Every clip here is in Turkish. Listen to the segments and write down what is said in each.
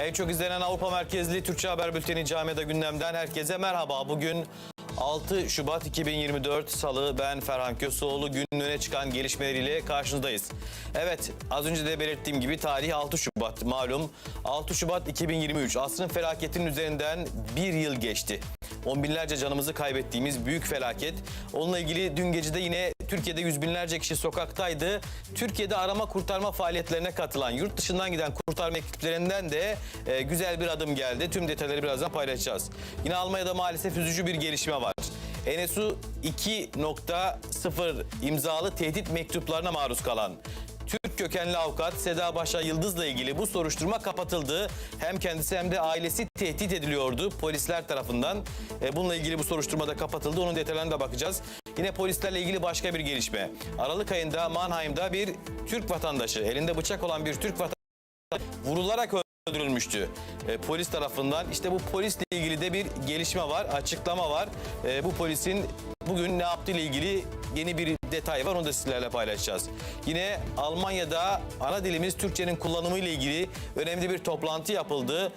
En çok izlenen Avrupa merkezli Türkçe Haber Bülteni Camiada gündemden herkese merhaba. Bugün 6 Şubat 2024 Salı ben Ferhan Köseoğlu günün öne çıkan gelişmeleriyle karşınızdayız. Evet az önce de belirttiğim gibi tarih 6 Şubat malum 6 Şubat 2023 asrın felaketinin üzerinden bir yıl geçti. On binlerce canımızı kaybettiğimiz büyük felaket. Onunla ilgili dün gece de yine Türkiye'de yüz binlerce kişi sokaktaydı. Türkiye'de arama kurtarma faaliyetlerine katılan yurt dışından giden kurtarma ekiplerinden de e, güzel bir adım geldi. Tüm detayları birazdan paylaşacağız. Yine Almanya'da maalesef üzücü bir gelişme var. NSU 2.0 imzalı tehdit mektuplarına maruz kalan Türk kökenli avukat Seda Başa Yıldız'la ilgili bu soruşturma kapatıldı. Hem kendisi hem de ailesi tehdit ediliyordu polisler tarafından. E, Bununla ilgili bu soruşturma da kapatıldı. Onun detaylarına da bakacağız. Yine polislerle ilgili başka bir gelişme. Aralık ayında Mannheim'da bir Türk vatandaşı, elinde bıçak olan bir Türk vatandaşı vurularak öldürülmüştü e, polis tarafından. İşte bu polisle ilgili de bir gelişme var, açıklama var. E, bu polisin bugün ne yaptığı ile ilgili yeni bir detay var. Onu da sizlerle paylaşacağız. Yine Almanya'da ana dilimiz Türkçenin kullanımı ile ilgili önemli bir toplantı yapıldı.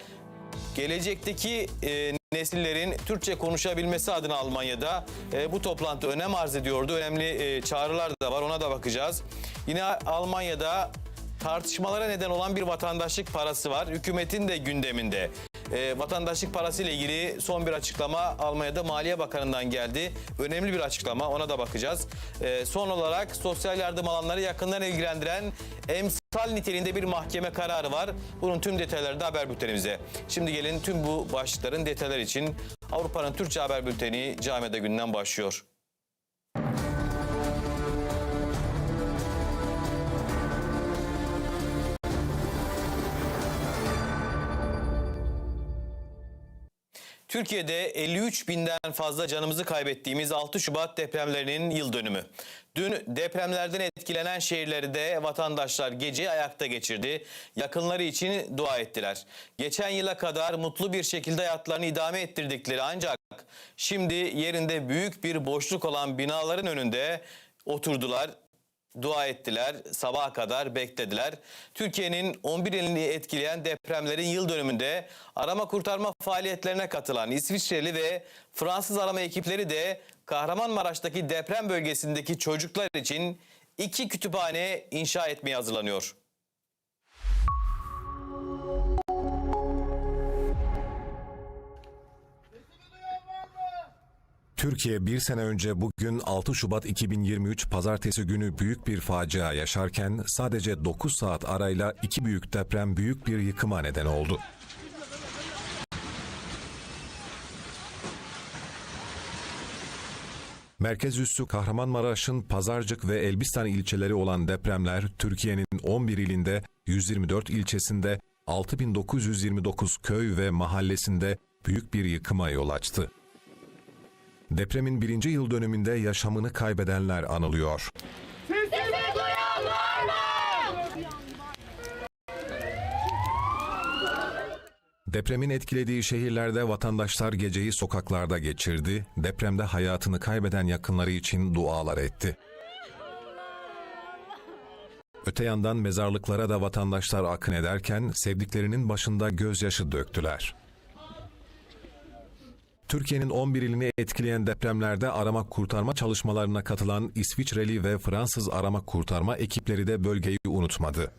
Gelecekteki e, nesillerin Türkçe konuşabilmesi adına Almanya'da e, bu toplantı önem arz ediyordu. Önemli e, çağrılar da var ona da bakacağız. Yine Almanya'da tartışmalara neden olan bir vatandaşlık parası var. Hükümetin de gündeminde. E, vatandaşlık parası ile ilgili son bir açıklama Almanya'da Maliye Bakanı'ndan geldi. Önemli bir açıklama ona da bakacağız. E, son olarak sosyal yardım alanları yakından ilgilendiren emsal niteliğinde bir mahkeme kararı var. Bunun tüm detayları da haber bültenimize. Şimdi gelin tüm bu başlıkların detayları için Avrupa'nın Türkçe haber bülteni Camiada günden başlıyor. Türkiye'de 53 binden fazla canımızı kaybettiğimiz 6 Şubat depremlerinin yıl dönümü. Dün depremlerden etkilenen şehirlerde vatandaşlar geceyi ayakta geçirdi. Yakınları için dua ettiler. Geçen yıla kadar mutlu bir şekilde hayatlarını idame ettirdikleri ancak şimdi yerinde büyük bir boşluk olan binaların önünde oturdular dua ettiler, sabaha kadar beklediler. Türkiye'nin 11 ilini etkileyen depremlerin yıl dönümünde arama kurtarma faaliyetlerine katılan İsviçreli ve Fransız arama ekipleri de Kahramanmaraş'taki deprem bölgesindeki çocuklar için iki kütüphane inşa etmeye hazırlanıyor. Türkiye bir sene önce bugün 6 Şubat 2023 pazartesi günü büyük bir facia yaşarken sadece 9 saat arayla iki büyük deprem büyük bir yıkıma neden oldu. Merkez üssü Kahramanmaraş'ın Pazarcık ve Elbistan ilçeleri olan depremler Türkiye'nin 11 ilinde, 124 ilçesinde, 6929 köy ve mahallesinde büyük bir yıkıma yol açtı. Depremin birinci yıl dönümünde yaşamını kaybedenler anılıyor. Sesimi duyan var mı? Depremin etkilediği şehirlerde vatandaşlar geceyi sokaklarda geçirdi, depremde hayatını kaybeden yakınları için dualar etti. Öte yandan mezarlıklara da vatandaşlar akın ederken sevdiklerinin başında gözyaşı döktüler. Türkiye'nin 11 ilini etkileyen depremlerde arama kurtarma çalışmalarına katılan İsviçreli ve Fransız arama kurtarma ekipleri de bölgeyi unutmadı.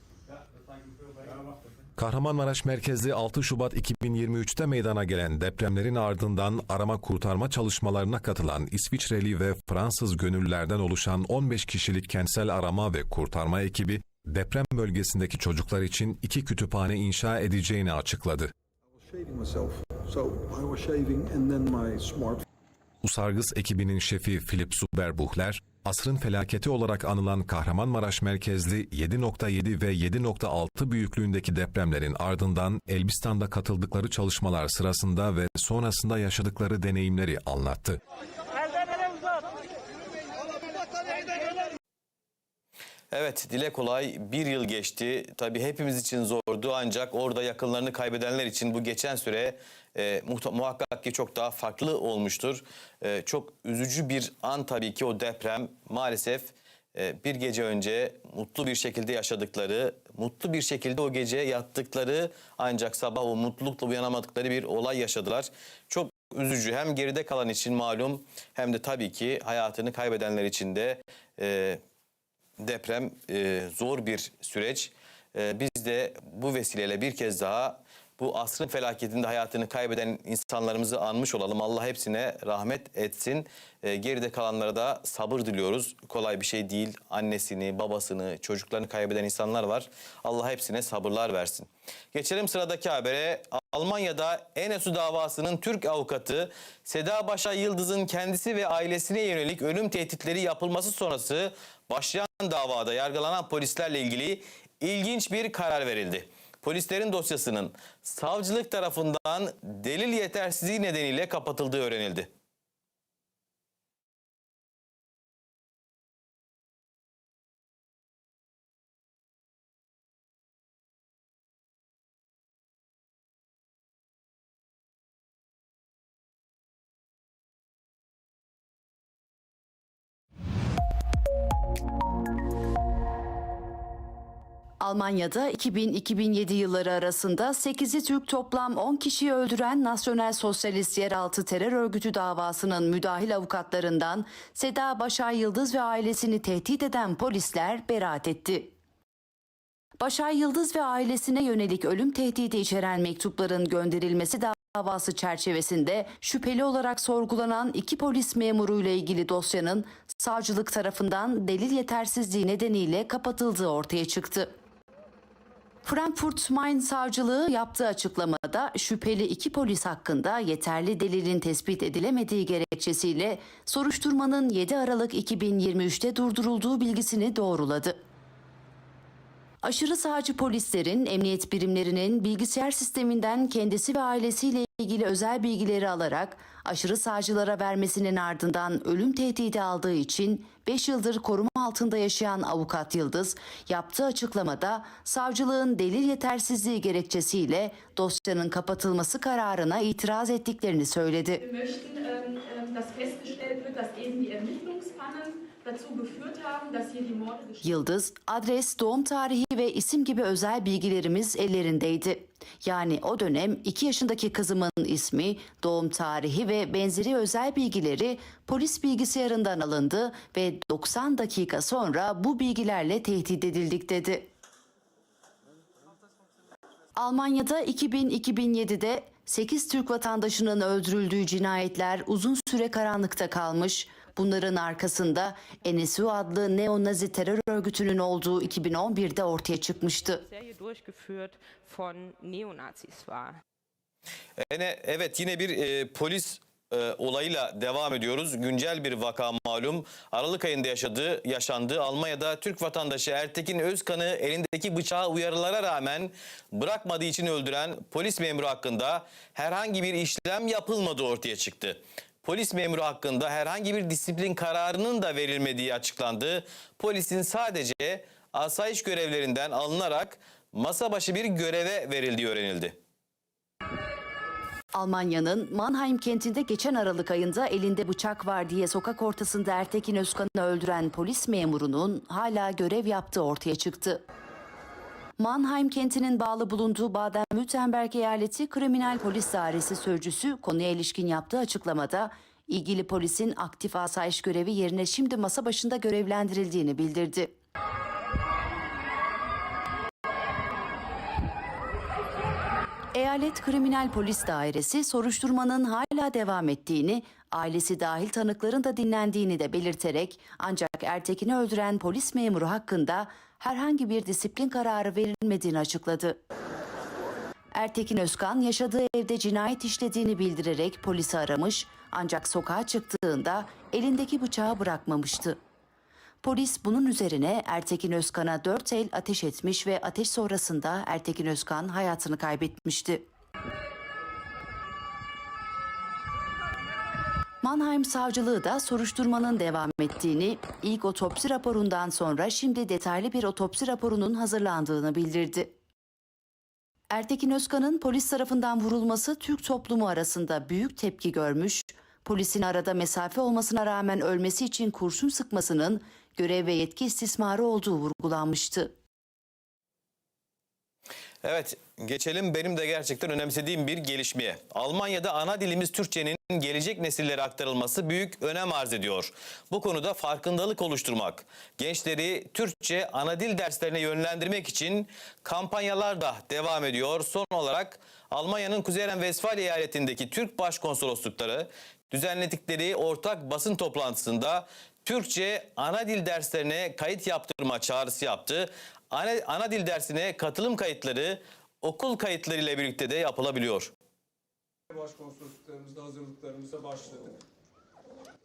Kahramanmaraş merkezli 6 Şubat 2023'te meydana gelen depremlerin ardından arama kurtarma çalışmalarına katılan İsviçreli ve Fransız gönüllülerden oluşan 15 kişilik kentsel arama ve kurtarma ekibi deprem bölgesindeki çocuklar için iki kütüphane inşa edeceğini açıkladı. Usargıs ekibinin şefi Philip Superbuchler, asrın felaketi olarak anılan Kahramanmaraş merkezli 7.7 ve 7.6 büyüklüğündeki depremlerin ardından Elbistan'da katıldıkları çalışmalar sırasında ve sonrasında yaşadıkları deneyimleri anlattı. Evet dile kolay bir yıl geçti. Tabii hepimiz için zordu ancak orada yakınlarını kaybedenler için bu geçen süre e, muhakkak ki çok daha farklı olmuştur. E, çok üzücü bir an tabii ki o deprem maalesef e, bir gece önce mutlu bir şekilde yaşadıkları, mutlu bir şekilde o gece yattıkları ancak sabah o mutlulukla uyanamadıkları bir olay yaşadılar. Çok üzücü hem geride kalan için malum hem de tabii ki hayatını kaybedenler için de e, deprem e, zor bir süreç. E, biz de bu vesileyle bir kez daha bu asrın felaketinde hayatını kaybeden insanlarımızı anmış olalım. Allah hepsine rahmet etsin. E, geride kalanlara da sabır diliyoruz. Kolay bir şey değil. Annesini, babasını, çocuklarını kaybeden insanlar var. Allah hepsine sabırlar versin. Geçelim sıradaki habere. Almanya'da Enesu davasının Türk avukatı Seda Başa Yıldız'ın kendisi ve ailesine yönelik ölüm tehditleri yapılması sonrası başlayan davada yargılanan polislerle ilgili ilginç bir karar verildi. Polislerin dosyasının savcılık tarafından delil yetersizliği nedeniyle kapatıldığı öğrenildi. Almanya'da 2000-2007 yılları arasında 8'i Türk toplam 10 kişiyi öldüren Nasyonel Sosyalist Yeraltı Terör Örgütü davasının müdahil avukatlarından Seda Başar Yıldız ve ailesini tehdit eden polisler beraat etti. Başar Yıldız ve ailesine yönelik ölüm tehdidi içeren mektupların gönderilmesi davası çerçevesinde şüpheli olarak sorgulanan iki polis memuruyla ilgili dosyanın savcılık tarafından delil yetersizliği nedeniyle kapatıldığı ortaya çıktı. Frankfurt Main Savcılığı yaptığı açıklamada şüpheli iki polis hakkında yeterli delilin tespit edilemediği gerekçesiyle soruşturmanın 7 Aralık 2023'te durdurulduğu bilgisini doğruladı. Aşırı sağcı polislerin emniyet birimlerinin bilgisayar sisteminden kendisi ve ailesiyle ilgili özel bilgileri alarak aşırı sağcılara vermesinin ardından ölüm tehdidi aldığı için 5 yıldır koruma altında yaşayan avukat Yıldız yaptığı açıklamada savcılığın delil yetersizliği gerekçesiyle dosyanın kapatılması kararına itiraz ettiklerini söyledi. Yıldız, adres, doğum tarihi ve isim gibi özel bilgilerimiz ellerindeydi. Yani o dönem 2 yaşındaki kızımın ismi, doğum tarihi ve benzeri özel bilgileri polis bilgisayarından alındı ve 90 dakika sonra bu bilgilerle tehdit edildik dedi. Almanya'da 2000-2007'de 8 Türk vatandaşının öldürüldüğü cinayetler uzun süre karanlıkta kalmış. Bunların arkasında NSU adlı neo-nazi terör örgütünün olduğu 2011'de ortaya çıkmıştı. Evet yine bir e, polis e, olayıyla devam ediyoruz. Güncel bir vaka malum. Aralık ayında yaşadığı, yaşandı. Almanya'da Türk vatandaşı Ertekin Özkan'ı elindeki bıçağı uyarılara rağmen bırakmadığı için öldüren polis memuru hakkında herhangi bir işlem yapılmadığı ortaya çıktı. Polis memuru hakkında herhangi bir disiplin kararının da verilmediği açıklandı. Polisin sadece asayiş görevlerinden alınarak masa başı bir göreve verildiği öğrenildi. Almanya'nın Mannheim kentinde geçen Aralık ayında elinde bıçak var diye sokak ortasında Ertekin Özkan'ı öldüren polis memurunun hala görev yaptığı ortaya çıktı. Mannheim kentinin bağlı bulunduğu Baden-Württemberg eyaleti kriminal polis dairesi sözcüsü konuya ilişkin yaptığı açıklamada ilgili polisin aktif asayiş görevi yerine şimdi masa başında görevlendirildiğini bildirdi. Eyalet Kriminal Polis Dairesi soruşturmanın hala devam ettiğini, ailesi dahil tanıkların da dinlendiğini de belirterek ancak Ertekin'i öldüren polis memuru hakkında herhangi bir disiplin kararı verilmediğini açıkladı. Ertekin Özkan yaşadığı evde cinayet işlediğini bildirerek polisi aramış ancak sokağa çıktığında elindeki bıçağı bırakmamıştı. Polis bunun üzerine Ertekin Özkan'a dört el ateş etmiş ve ateş sonrasında Ertekin Özkan hayatını kaybetmişti. Mannheim savcılığı da soruşturmanın devam ettiğini, ilk otopsi raporundan sonra şimdi detaylı bir otopsi raporunun hazırlandığını bildirdi. Ertekin Özkan'ın polis tarafından vurulması Türk toplumu arasında büyük tepki görmüş, polisin arada mesafe olmasına rağmen ölmesi için kurşun sıkmasının görev ve yetki istismarı olduğu vurgulanmıştı. Evet geçelim benim de gerçekten önemsediğim bir gelişmeye. Almanya'da ana dilimiz Türkçenin gelecek nesillere aktarılması büyük önem arz ediyor. Bu konuda farkındalık oluşturmak, gençleri Türkçe ana dil derslerine yönlendirmek için kampanyalar da devam ediyor. Son olarak Almanya'nın Kuzey Ren-Vesfalya eyaletindeki Türk başkonsoloslukları düzenledikleri ortak basın toplantısında Türkçe ana dil derslerine kayıt yaptırma çağrısı yaptı. Ana, ana dil dersine katılım kayıtları okul kayıtları ile birlikte de yapılabiliyor. Başkonsolosluklarımızda hazırlıklarımıza başladık.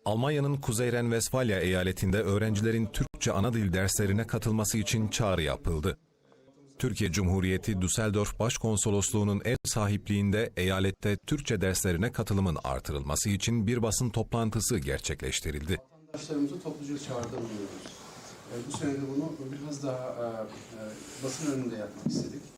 Almanya'nın Kuzey Ren-Vesfalya eyaletinde öğrencilerin Türkçe ana dil derslerine katılması için çağrı yapıldı. Türkiye Cumhuriyeti Düsseldorf Başkonsolosluğu'nun ev sahipliğinde eyalette Türkçe derslerine katılımın artırılması için bir basın toplantısı gerçekleştirildi. Arkadaşlarımızı topluca çağrıda bulunuyoruz. E, bu sene de bunu biraz daha e, e, basın önünde yapmak istedik.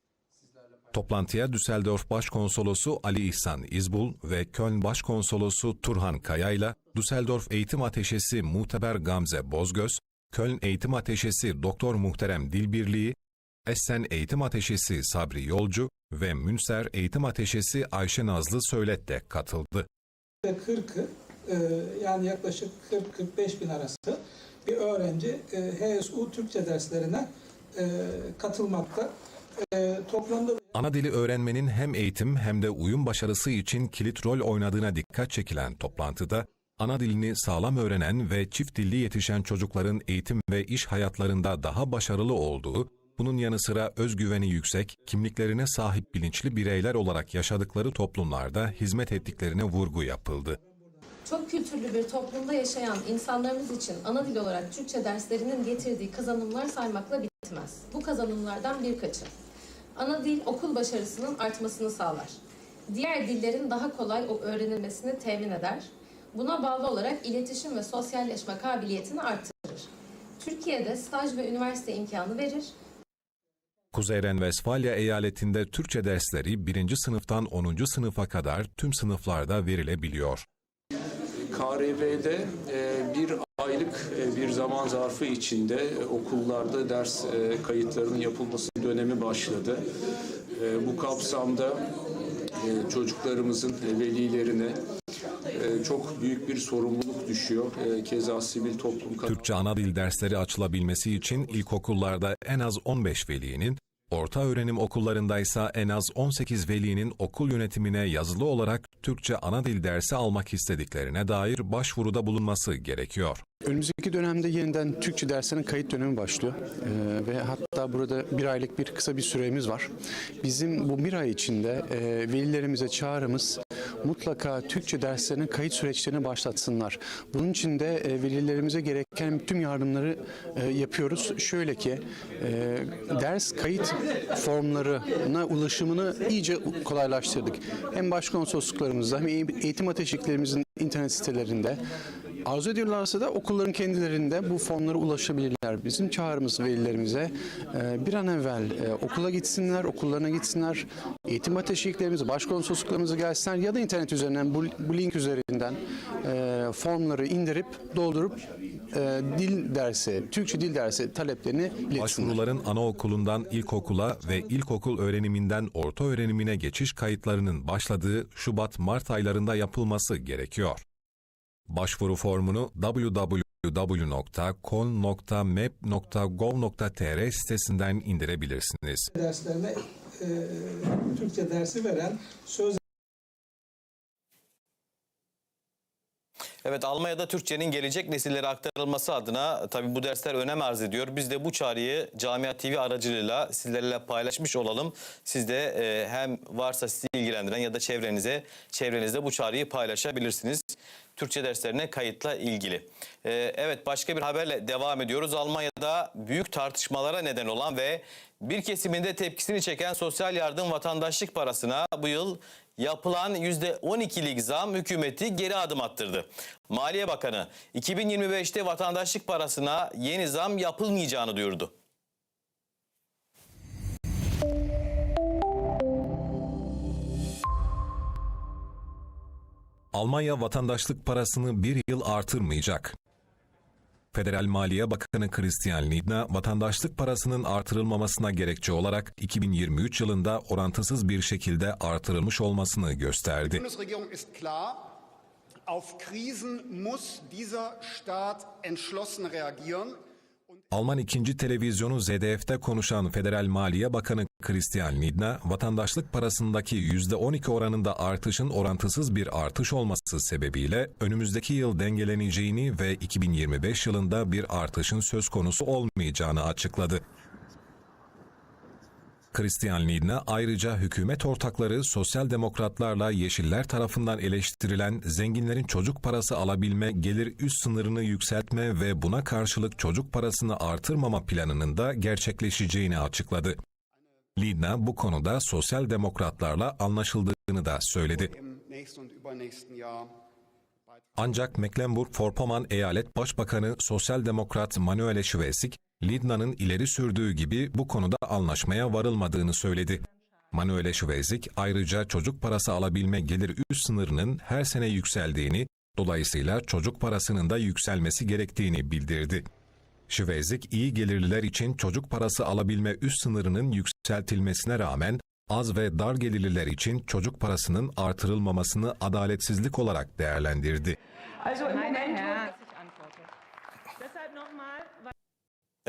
Toplantıya Düsseldorf Başkonsolosu Ali İhsan İzbul ve Köln Başkonsolosu Turhan Kaya ile Düsseldorf Eğitim Ateşesi Muhteber Gamze Bozgöz, Köln Eğitim Ateşesi Doktor Muhterem Dilbirliği, Essen Eğitim Ateşesi Sabri Yolcu ve Münster Eğitim Ateşesi Ayşe Nazlı Söylet de katıldı. ve 40'ı e, yani yaklaşık 40-45 bin arası bir öğrenci e, HSU Türkçe derslerine katılmakta. E, toplamda Ana dili öğrenmenin hem eğitim hem de uyum başarısı için kilit rol oynadığına dikkat çekilen toplantıda, ana dilini sağlam öğrenen ve çift dilli yetişen çocukların eğitim ve iş hayatlarında daha başarılı olduğu, bunun yanı sıra özgüveni yüksek, kimliklerine sahip bilinçli bireyler olarak yaşadıkları toplumlarda hizmet ettiklerine vurgu yapıldı. Çok kültürlü bir toplumda yaşayan insanlarımız için ana dil olarak Türkçe derslerinin getirdiği kazanımlar saymakla bitmez. Bu kazanımlardan birkaçı. Ana dil okul başarısının artmasını sağlar. Diğer dillerin daha kolay öğrenilmesini temin eder. Buna bağlı olarak iletişim ve sosyalleşme kabiliyetini artırır. Türkiye'de staj ve üniversite imkanı verir. Kuzey Ren-Vesfalya eyaletinde Türkçe dersleri 1. sınıftan 10. sınıfa kadar tüm sınıflarda verilebiliyor. KRV'de e, bir aylık e, bir zaman zarfı içinde okullarda ders e, kayıtlarının yapılması dönemi başladı. Bu kapsamda çocuklarımızın velilerine çok büyük bir sorumluluk düşüyor. Keza sivil toplum Türkçe ana dil dersleri açılabilmesi için ilkokullarda en az 15 velinin, orta öğrenim okullarında ise en az 18 velinin okul yönetimine yazılı olarak Türkçe ana dil dersi almak istediklerine dair başvuruda bulunması gerekiyor. Önümüzdeki dönemde yeniden Türkçe derslerinin kayıt dönemi başlıyor Ee, ve hatta burada bir aylık bir kısa bir süremiz var. Bizim bu bir ay içinde e, velilerimize çağrımız mutlaka Türkçe derslerinin kayıt süreçlerini başlatsınlar. Bunun için de e, velilerimize gereken tüm yardımları e, yapıyoruz. Şöyle ki e, ders kayıt formlarına ulaşımını iyice kolaylaştırdık. Hem başkonsolosluklarımızda hem eğitim ateşiklerimizin internet sitelerinde Arzu ediyorlarsa da okulların kendilerinde bu formlara ulaşabilirler. Bizim çağrımız velilerimize e, bir an evvel e, okula gitsinler, okullarına gitsinler, eğitim ateşiklerimize, başkonsolosluklarımıza gelsinler ya da internet üzerinden bu, link üzerinden e, formları indirip doldurup dil dersi, Türkçe dil dersi taleplerini iletsinler. Başvuruların anaokulundan ilkokula ve ilkokul öğreniminden orta öğrenimine geçiş kayıtlarının başladığı Şubat-Mart aylarında yapılması gerekiyor. Başvuru formunu www.kol.map.gov.tr sitesinden indirebilirsiniz. derslerine e, Türkçe dersi veren söz Evet Almanya'da Türkçenin gelecek nesillere aktarılması adına tabii bu dersler önem arz ediyor. Biz de bu çağrıyı Camia TV aracılığıyla sizlerle paylaşmış olalım. Siz de e, hem varsa sizi ilgilendiren ya da çevrenize çevrenizde bu çağrıyı paylaşabilirsiniz. Türkçe derslerine kayıtla ilgili. E, evet başka bir haberle devam ediyoruz. Almanya'da büyük tartışmalara neden olan ve bir kesiminde tepkisini çeken sosyal yardım vatandaşlık parasına bu yıl yapılan %12'lik zam hükümeti geri adım attırdı. Maliye Bakanı 2025'te vatandaşlık parasına yeni zam yapılmayacağını duyurdu. Almanya vatandaşlık parasını bir yıl artırmayacak. Federal Maliye Bakanı Christian Lindner, vatandaşlık parasının artırılmamasına gerekçe olarak 2023 yılında orantısız bir şekilde artırılmış olmasını gösterdi. Auf Krisen muss dieser Staat entschlossen reagieren. Alman ikinci televizyonu ZDF'de konuşan Federal Maliye Bakanı Christian Lindner, vatandaşlık parasındaki %12 oranında artışın orantısız bir artış olması sebebiyle önümüzdeki yıl dengeleneceğini ve 2025 yılında bir artışın söz konusu olmayacağını açıkladı. Christian ayrıca hükümet ortakları sosyal demokratlarla yeşiller tarafından eleştirilen zenginlerin çocuk parası alabilme gelir üst sınırını yükseltme ve buna karşılık çocuk parasını artırmama planının da gerçekleşeceğini açıkladı. Lindner bu konuda sosyal demokratlarla anlaşıldığını da söyledi. Ancak Mecklenburg-Vorpommern Eyalet Başbakanı Sosyal Demokrat Manuel Schwesig, Lindner'ın ileri sürdüğü gibi bu konuda anlaşmaya varılmadığını söyledi. Manuel Schwesig ayrıca çocuk parası alabilme gelir üst sınırının her sene yükseldiğini, dolayısıyla çocuk parasının da yükselmesi gerektiğini bildirdi. Schwesig iyi gelirliler için çocuk parası alabilme üst sınırının yükseltilmesine rağmen az ve dar gelirliler için çocuk parasının artırılmamasını adaletsizlik olarak değerlendirdi. Also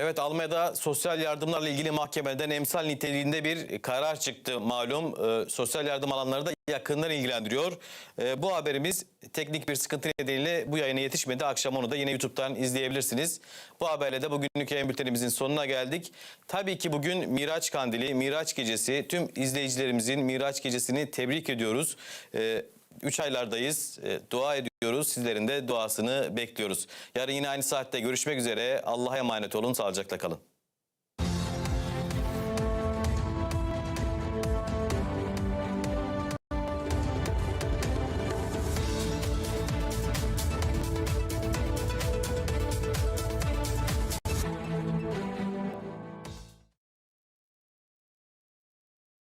Evet Almanya'da sosyal yardımlarla ilgili mahkemeden emsal niteliğinde bir karar çıktı malum. Ee, sosyal yardım alanları da yakından ilgilendiriyor. Ee, bu haberimiz teknik bir sıkıntı nedeniyle bu yayına yetişmedi. Akşam onu da yine YouTube'dan izleyebilirsiniz. Bu haberle de bugünlük yayın bültenimizin sonuna geldik. Tabii ki bugün Miraç Kandili, Miraç Gecesi. Tüm izleyicilerimizin Miraç Gecesi'ni tebrik ediyoruz. Ee, Üç aylardayız. Ee, Dua ediyoruz. Sizlerin de duasını bekliyoruz. Yarın yine aynı saatte görüşmek üzere. Allah'a emanet olun. Sağlıcakla kalın.